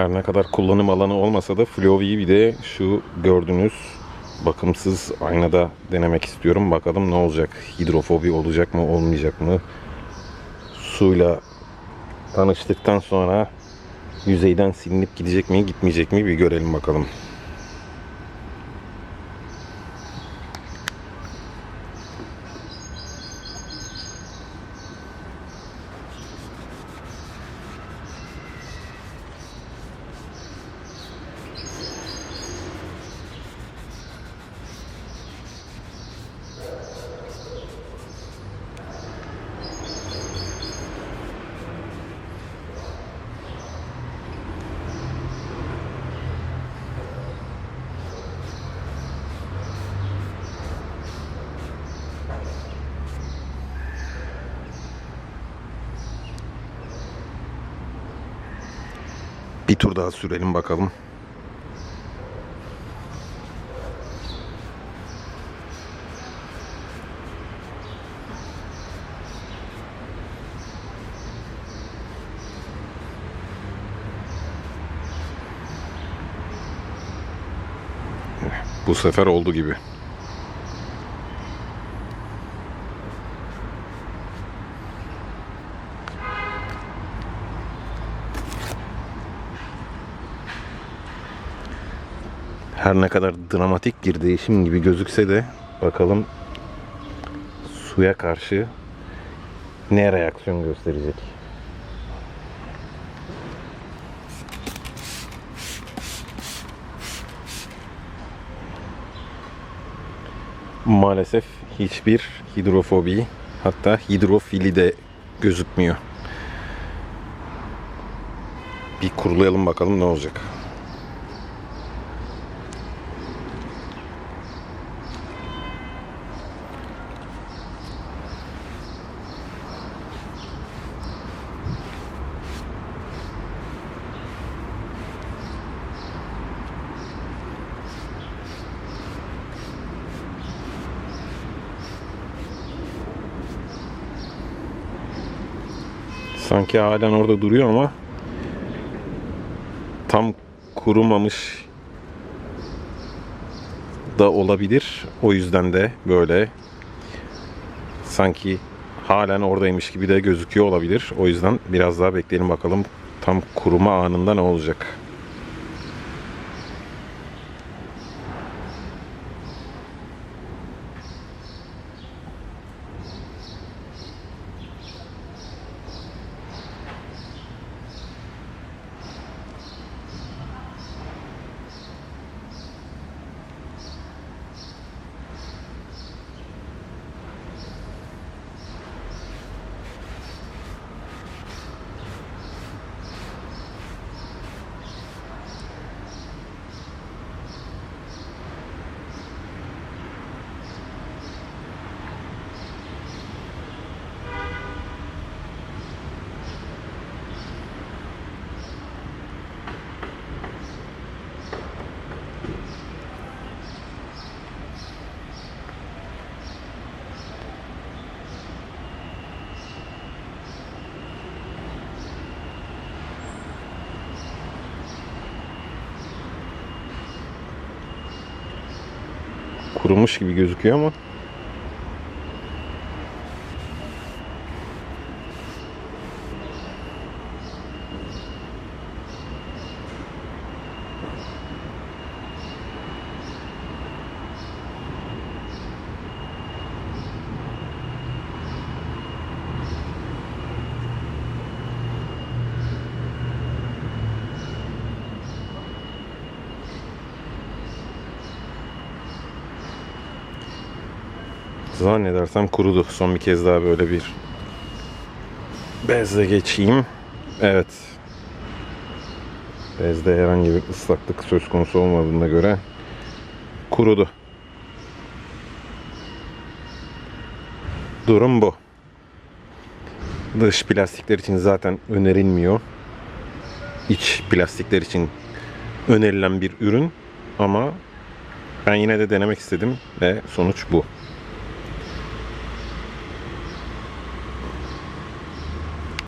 Her ne kadar kullanım alanı olmasa da Flovi'yi bir de şu gördüğünüz bakımsız aynada denemek istiyorum. Bakalım ne olacak? Hidrofobi olacak mı, olmayacak mı? Suyla tanıştıktan sonra yüzeyden silinip gidecek mi, gitmeyecek mi bir görelim bakalım. Bir tur daha sürelim bakalım. Bu sefer oldu gibi. Her ne kadar dramatik bir değişim gibi gözükse de bakalım suya karşı ne reaksiyon gösterecek. Maalesef hiçbir hidrofobi hatta hidrofili de gözükmüyor. Bir kurulayalım bakalım ne olacak. Sanki halen orada duruyor ama tam kurumamış da olabilir. O yüzden de böyle sanki halen oradaymış gibi de gözüküyor olabilir. O yüzden biraz daha bekleyelim bakalım tam kuruma anında ne olacak. Kurumuş gibi gözüküyor ama Zannedersem kurudu. Son bir kez daha böyle bir bezle geçeyim. Evet. Bezde herhangi bir ıslaklık söz konusu olmadığına göre kurudu. Durum bu. Dış plastikler için zaten önerilmiyor. İç plastikler için önerilen bir ürün ama ben yine de denemek istedim ve sonuç bu.